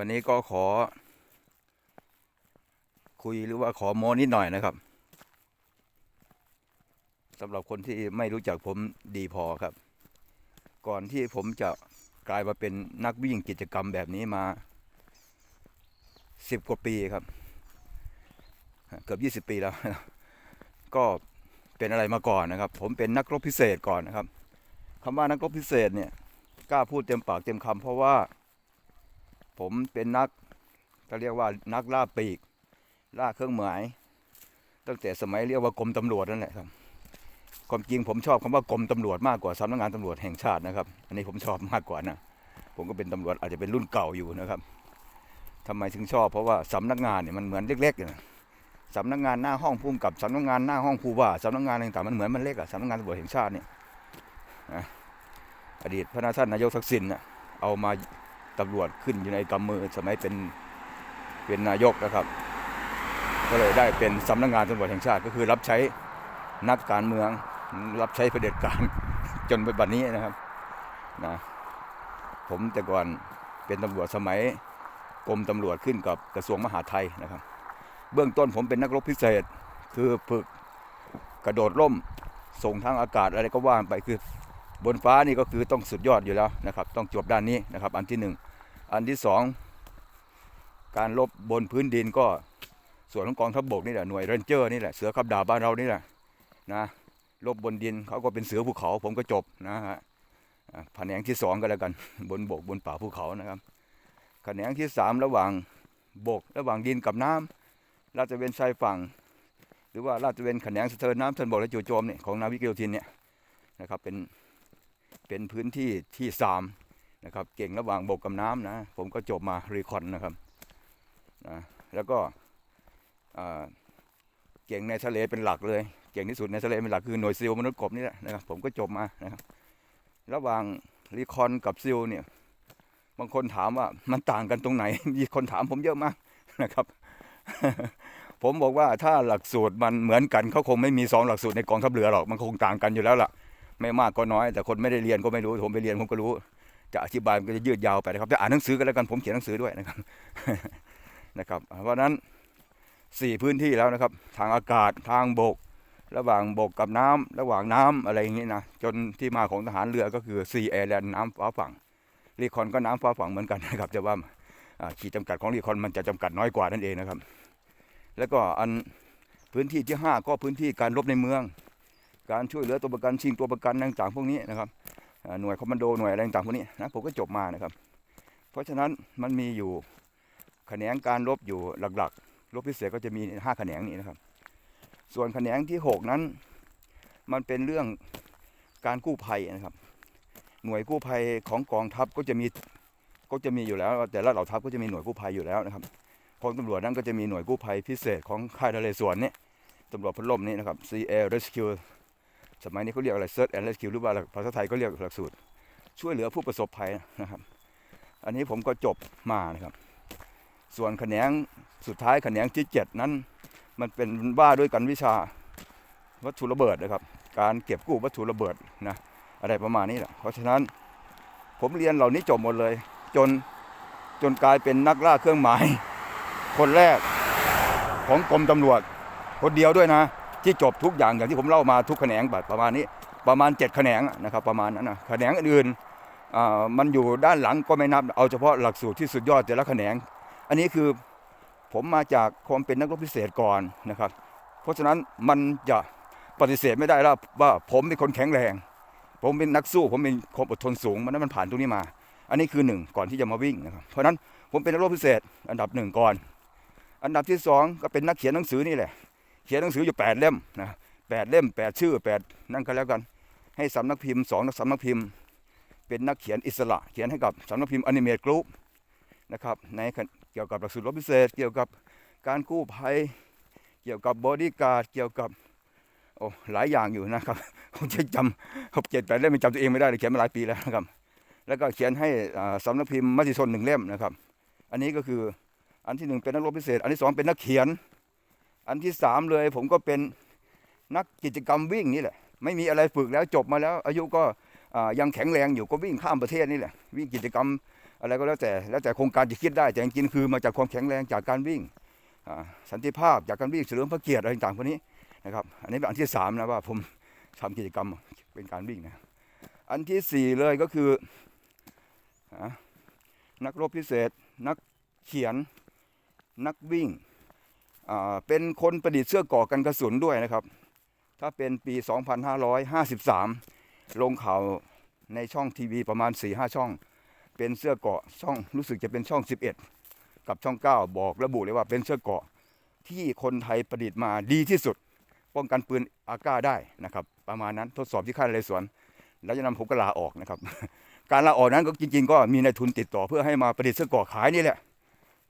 วันนี้ก็ขอ คุยหรือว่าขอโมนิดหน่อยนะครับสำหรับคนที่ไม่รู้จักผมดีพอครับ ก่อนที่ผมจะกลายมาเป็นนักวิ่งกิจกรรมแบบนี้มาสิบกว่าปีครับ เกือบยี่สิบ20ปีแล้ว ก็เป็นอะไรมาก่อนนะครับ ผมเป็นนักรบพิเศษก่อนนะครับคำว่านักรบพิเศษเนี่ยกล้าพูดเต็มปากเต็มคำเพราะว่า ผมเป็นนักก็เรียกว่านักล่าปีก ล่าเครื่องหมาย ตั้งแต่สมัยเรียกว่ากรมตำรวจนั่นแหละครับความจริงผมชอบคำว่ากรมตำรวจมากกว่าสำนักงานตำรวจแห่งชาตินะครับ อันนี้ผมชอบมากกว่านะผมก็เป็นตำรวจอาจจะเป็นรุ่นเก่าอยู่นะครับทำไมถึงชอบ เพราะว่าสำนักงานเนี่ยมันเหมือนเล็กๆนะสำนักงานหน้าห้องภูมิกับสำนักงานหน้าห้องผู้ว่าสำนักงานอะไรต่างๆมันเหมือนมันเล็กอะสำนักงานตำรวจแห่งชาติเนี่ยนะอดีตพระนาท่านนายกทักษิณน่ะเอามา ตำรวจขึ้นอยู่ในกำมือสมัยเป็นเป็นนายกนะครับ ก็เลยได้เป็นสำนักงานตำรวจแห่งชาติก็คือรับใช้นักการเมือง รับใช้เผด็จการจนปัจจุบันนี้นะครับนะผมแต่ก่อนเป็นตำรวจสมัยกรมตำรวจขึ้นกับกระทรวงมหาดไทยนะครับ เบื้องต้นผมเป็นนักรบพิเศษ คือฝึกกระโดดร่มส่งทางอากาศอะไรก็ว่านไปคือบนฟ้านี่ก็คือต้องสุดยอดอยู่แล้วนะครับ ต้องจบด้านนี้นะครับ อันที่หนึ่ง อันที่สองการลบบนพื้นดินก็ส่วนของกองทัพบกนี่แหละหน่วยเรนเจอร์นี่แหละเสือขับดาบบ้านเรานี่แหละนะลบบนดินเขาก็เป็นเสือภูเขาผมก็จบนะฮะแขนงที่สองก็แล้วกันบนบกบนป่าภูเขานะครับแขนงที่สามระหว่างบกระหว่างดินกับน้ำลาดตะเวนชายฝั่ง หรือว่าลาดตะเวนแขนงสะเทินน้ำเทินบกและจู่โจมเนี่ยของนาวิกโยธินเนี่ยนะครับเป็นเป็นพื้นที่ที่สาม นะครับ เก่งระหว่างบกกับน้ำนะ ผมก็จบมารีคอนนะครับนะแล้วก็เก่งในทะเลเป็นหลักเลย เก่งที่สุดในทะเลเป็นหลักคือหน่วยซิลมนุษย์กบนี่แหละนะครับ ผมก็จบมานะครับ ระหว่างรีคอนกับซิลเนี่ย บางคนถามว่ามันต่างกันตรงไหน มีคนถามผมเยอะมากนะครับ ผมบอกว่าถ้าหลักสูตรมันเหมือนกันเขาคงไม่มีสองหลักสูตรในกองทัพเรือหรอก มันคงต่างกันอยู่แล้วล่ะ ไม่มากก็น้อย แต่คนไม่ได้เรียนก็ไม่รู้ ผมไปเรียนผมก็รู้ จะอธิบายมันก็จะยืดยาวไปนะครับจะอ่านหนังสือกันแล้วกันผมเขียนหนังสือด้วยนะครับนะครับ เพราะนั้นสี่พื้นที่แล้วนะครับ ทางอากาศทางบก ระหว่างบกกับน้ำระหว่างน้ำอะไรอย่างนี้นะจนที่มาของทหารเรือก็คือซีแอร์แลนด์น้ำฟ้าฝั่งรีคอนก็น้ำฟ้าฝั่งเหมือนกันนะครับแต่ว่าขีดจำกัดของรีคอนมันจะจำกัดน้อยกว่านั่นเองนะครับ แล้วก็อันพื้นที่ที่ 5 ก็พื้นที่การรบในเมือง การช่วยเหลือตัวประกันชิงตัวประกันต่างๆพวกนี้นะครับ หน่วยคอมมานโดหน่วยอะไรต่างๆพวกนี้นะผมก็จบมานะครับ เพราะฉะนั้นมันมีอยู่แขนงการรบอยู่หลักๆรบพิเศษก็จะมี5แขนงนี้นะครับ ส่วนแขนงที่ 6 นั้น มันเป็นเรื่องการกู้ภัยนะครับ หน่วยกู้ภัยของกองทัพก็จะมีก็จะมีอยู่แล้ว แต่ละเหล่าทัพก็จะมีหน่วยกู้ภัยอยู่แล้วนะครับกองตำรวจนั่นก็จะมีหน่วยกู้ภัยพิเศษของค่ายนเรศวรเนี่ยตำรวจพลล่มนี่นะครับ CA Rescue สมัยนี้เขาเรียกอะไร Search and Rescue หรือว่าภาษาไทยก็เรียกหลักสูตร ช่วยเหลือผู้ประสบภัยนะครับ อันนี้ผมก็จบมานะครับ ส่วนแขนงสุดท้ายแขนงที่ 7 นั้น มันเป็นว่าด้วยกันวิชาวัตถุระเบิดนะครับ การเก็บกู้วัตถุระเบิดนะอะไรประมาณนี้แหละเพราะฉะนั้นผมเรียนเหล่านี้จบหมดเลย จนจนกลายเป็นนักล่าเครื่องหมาย คนแรกของกรมตำรวจคนเดียวด้วยนะ ที่จบทุกอย่างอย่างที่ผมเล่ามาทุกแขนงแบบประมาณนี้ประมาณ7แขนงนะครับประมาณนั้นนะแขนงอื่นๆอ่ามันอยู่ด้านหลังก็ไม่นับเอาเฉพาะหลักสูตรที่สุดยอดแต่ละแขนง อันนี้คือผมมาจากความเป็นนักรบพิเศษก่อนนะครับ เพราะฉะนั้นมันจะปฏิเสธไม่ได้แล้วว่าผมเป็นคนแข็งแรง ผมเป็นนักสู้ผมเป็นความอดทนสูงมันนั้นมันผ่านตรงนี้มา อันนี้คือหนึ่งก่อนที่จะมาวิ่งนะครับเพราะฉะนั้นผมเป็นนักรบพิเศษอันดับหนึ่งก่อน อันดับที่สองก็เป็นนักเขียนหนังสือนี่แหละ เขียนหนังสืออยู่แปดเล่มนะแปดเล่มแปดชื่อแปดนั่นก็แล้วกัน ให้สำนักพิมพ์สองสำนักพิมพ์ เป็นนักเขียนอิสระ เขียนให้กับสำนักพิมพ์อนิเมตกรุ๊ปนะครับในเกี่ยวกับหลักสูตรรบพิเศษ เกี่ยวกับการกู้ภัย เกี่ยวกับบอดี้การ์ดเกี่ยวกับโอ้หลายอย่างอยู่นะครับผมจะจำผมเจ็ดแปดเล่มจำตัวเองไม่ได้เลยเขียนมาหลายปีแล้วนะครับ แล้วก็เขียนให้สำนักพิมพ์มติชนหนึ่งเล่มนะครับ อันนี้ก็คืออันที่หนึ่งเป็นนักรบพิเศษ อันที่สองเป็นนักเขียน อันที่สามเลยผมก็เป็นนักกิจกรรมวิ่งนี่แหละ ไม่มีอะไรฝึกแล้วจบมาแล้ว อายุก็ยังแข็งแรงอยู่ก็วิ่งข้ามประเทศนี่แหละ วิ่งกิจกรรมอะไรก็แล้วแต่แล้วแต่โครงการจะคิดได้แต่จริงๆคือมาจากความแข็งแรงจากการวิ่งสันติภาพจากการวิ่งเฉลิมพระเกียรติอะไรต่างๆพวกนี้นะครับอันนี้เป็นอันที่สามนะว่าผมทำกิจกรรมเป็นการวิ่งนะอันที่สี่เลยก็คืออนักรบพิเศษ นักเขียนนักวิ่ง เป็นคนประดิษฐ์เสื้อกราะกันกระสุนด้วยนะครับ ถ้าเป็นปี 2553 ลงข่าวในช่องทีวีประมาณ 4-5 ช่อง เป็นเสื้อเกราะช่องรู้สึกจะเป็นช่อง 11 กับช่อง 9 บอกระบุเลยว่าเป็นเสื้อเกราะที่คนไทยประดิษฐ์มาดีที่สุด ป้องกันปืนอาก้าได้นะครับ ประมาณนั้นทดสอบที่ค่ายนเรศวรแล้วจะนำผมก็ลาออกนะครับ การลาออกนั้นก็จริง ๆ ก็มีนายทุนติดต่อเพื่อให้มาประดิษฐ์เสื้อเกราะขายนี่แหละ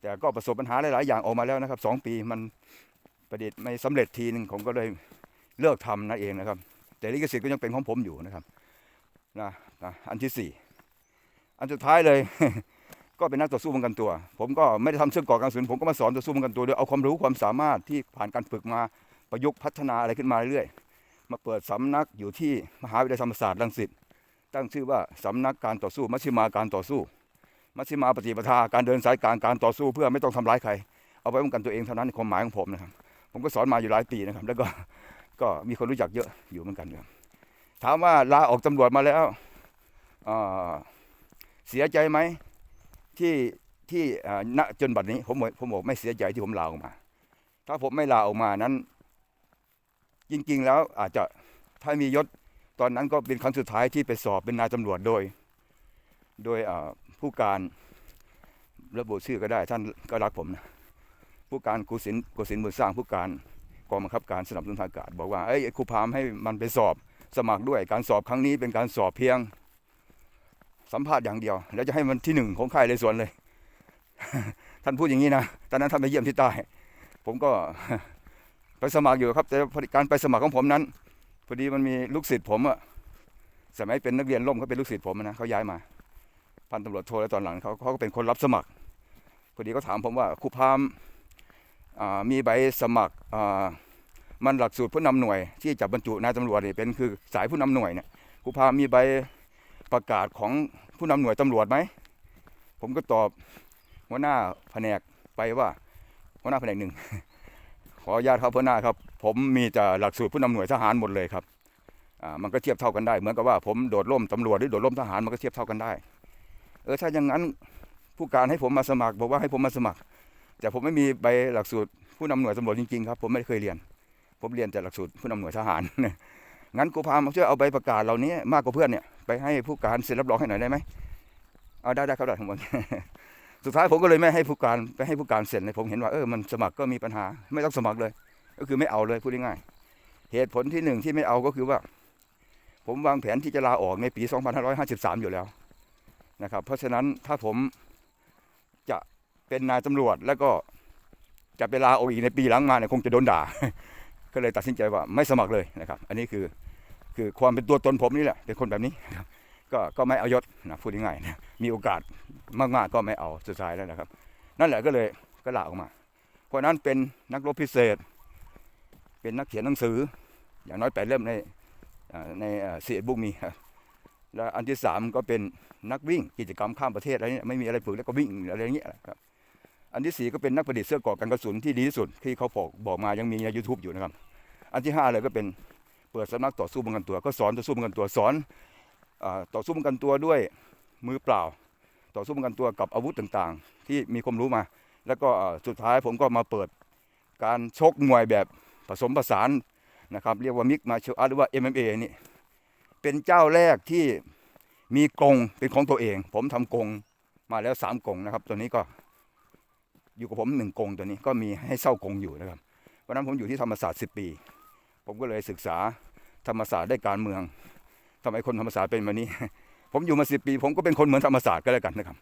แต่ก็ประสบปัญหาหลายๆอย่างออกมาแล้วนะครับสองปีมันประดิษฐ์ไม่สำเร็จทีหนึ่งผมก็เลยเลิกทำนั่นเองนะครับ แต่ลิขสิทธิ์ก็ยังเป็นของผมอยู่นะครับนะนะอันที่สี่อันสุดท้ายเลย ก็เป็นนักต่อสู้ป้องกันตัว ผมก็ไม่ได้ทำเสื้อเกาะกระสุนผมก็มาสอนต่อสู้ป้องกันตัวโดยเอาความรู้ความสามารถที่ผ่านการฝึกมาประยุกต์พัฒนาอะไรขึ้นมาเรื่อยๆ มาเปิดสำนักอยู่ที่มหาวิทยาลัยธรรมศาสตร์รังสิตตั้งชื่อว่าสำนักการต่อสู้มัชฌิมาการต่อสู้ มัชฌิมาปฏิปทาการเดินสายกางการต่อสู้เพื่อไม่ต้องทำร้ายใคร เอาไว้ป้องกันตัวเองเท่านั้นความหมายของผมนะครับ ผมก็สอนมาอยู่หลายปีนะครับ แล้วก็ก็มีคนรู้จักเยอะอยู่เหมือนกันครับถามว่าลาออกตำรวจมาแล้วเเสียใจไหมที่ที่ณจนบัดนี้ผมผมบอกไม่เสียใจที่ผมลาออกมา ถ้าผมไม่ลาออกมานั้น จริง ๆ แล้วอาจจะถ้ามียศตอนนั้นก็เป็นครั้งสุดท้ายที่ไปสอบเป็นนายตำรวจโดย โดยอ่ ผู้การระบุชื่อก็ได้ท่านก็รักผมนะผู้การกุศินกุศินบุญสร้างผู้การกองบังคับการสนับสนุนทางอากาศบอกว่าเอ้ยครูพามให้มันไปสอบสมัครด้วยการสอบครั้งนี้เป็นการสอบเพียง สัมภาษณ์อย่างเดียว แล้วจะให้มันที่หนึ่งของค่ายเลยสวนเลย ท่านพูดอย่างนี้นะตอนนั้นท่านไปเยี่ยมที่ใต้ ผมก็ไปสมัครอยู่ครับ แต่การไปสมัครของผมนั้นพอดีมันมีลูกศิษย์ผมอะสมัยเป็นนักเรียนร่มเขาเป็นลูกศิษย์ผมนะเขาย้ายมา พันตำรวจโทแล้วตอนหลังเขาเขาก็เป็นคนรับสมัครพอดีเขาถามผมว่าครูพามมีใบสมัครมันหลักสูตรผู้นำหน่วย ที่จะบรรจุนายตำรวจนี่เป็นคือสายผู้นำหน่วยเนี่ยครูพามมีใบประกาศของผู้นำหน่วยตำรวจไหมผมก็ตอบหัวหน้าแผนกไปว่าหัวหน้าแผนกหนึ่งขออนุญาตครับหัวหน้าครับ ผมมีแต่หลักสูตรผู้นำหน่วยทหารหมดเลยครับมันก็เทียบเท่ากันได้ เหมือนกับว่าผมโดดร่มตำรวจหรือโดดร่มทหารมันก็เทียบเท่ากันได้ ออถ้าอย่างนั้นผู้การให้ผมมาสมัคร บอกว่าให้ผมมาสมัคร แต่ผมไม่มีใบหลักสูตรผู้นำหน่วยตำรวจจริงๆครับผมไม่เคยเรียน ผมเรียนแต่หลักสูตรผู้นำหน่วยทหารงั้นกูพามาช่วยเอาใบประกาศเหล่านี้มากกว่าเพื่อนเนี่ยไปให้ผู้การเซ็นรับรองให้หน่อยได้ไหมเอาได้ได้ครับได้ทั้งหมดสุดท้ายผมก็เลยไม่ให้ผู้การไปให้ผู้การเซ็นเลยผมเห็นว่าเออมันสมัครก็มีปัญหา ไม่ต้องสมัครเลย ก็คือไม่เอาเลยพูดง่ายๆเหตุผลที่หนึ่งที่ไม่เอาก็คือว่า ผมวางแผนที่จะลาออกในปี 2553 อยู่แล้ว นะครับ เพราะฉะนั้นถ้าผมจะเป็นนายตำรวจแล้วก็จะไปลาออกอีกในปีหลังมาเนี่ยคงจะโดนด่า ก็เลยตัดสินใจว่าไม่สมัครเลยนะครับ อันนี้คือคือความเป็นตัวตนผมนี่แหละเป็นคนแบบนี้นะครับก็ก็ไม่เอายศนะพูดง่ายๆนะมีโอกาสมากๆก็ไม่เอาสุดท้ายแล้วนะครับ นั่นแหละก็เลยก็ลาออกมา เพราะนั้นเป็นนักรบพิเศษ เป็นนักเขียนหนังสือ อย่างน้อยแปดเล่มในในเสียบุ๊กมีครับ แล้วอันที่สามก็เป็นนักวิ่งกิจกรรมข้ามประเทศอะไรเนี่ยไม่มีอะไรฝึกแล้วก็วิ่งอะไรอย่างเงี้ยครับอันที่สี่ก็เป็นนักประดิษฐ์เสื้อกราะกันกระสุนที่ดีที่สุดที่เขาบอกบอกมายังมีใน YouTube อยู่นะครับ อันที่ห้าเลยก็เป็นเปิดสำนักต่อสู้ป้องกันตัว ก็สอนต่อสู้ป้องกันตัวสอนต่อสู้ป้องกันตัวด้วยมือเปล่า ต่อสู้ป้องกันตัวกับอาวุธต่างๆ ที่มีความรู้มา แล้วก็สุดท้ายผมก็มาเปิดการชกมวยแบบผสมผสานนะครับเรียกว่ามิกมาเชอาร์หรือว่า MMA นี่ เป็นเจ้าแรกที่มีกรงเป็นของตัวเอง ผมทำกรงมาแล้วสามกรงนะครับ ตัวนี้ก็อยู่กับผมหนึ่งกรงตัวนี้ก็มีให้เศร้ากรงอยู่นะครับวันนั้นผมอยู่ที่ธรรมศาสตร์สิปี ผมก็เลยศึกษาธรรมศาสตร์ได้การเมืองทำไมคนธรรมศาสตร์เป็นแบบนี้ ผมอยู่มาสิปี ผมก็เป็นคนเหมือนธรรมศาสตร์ก็แล้วกันนะครับ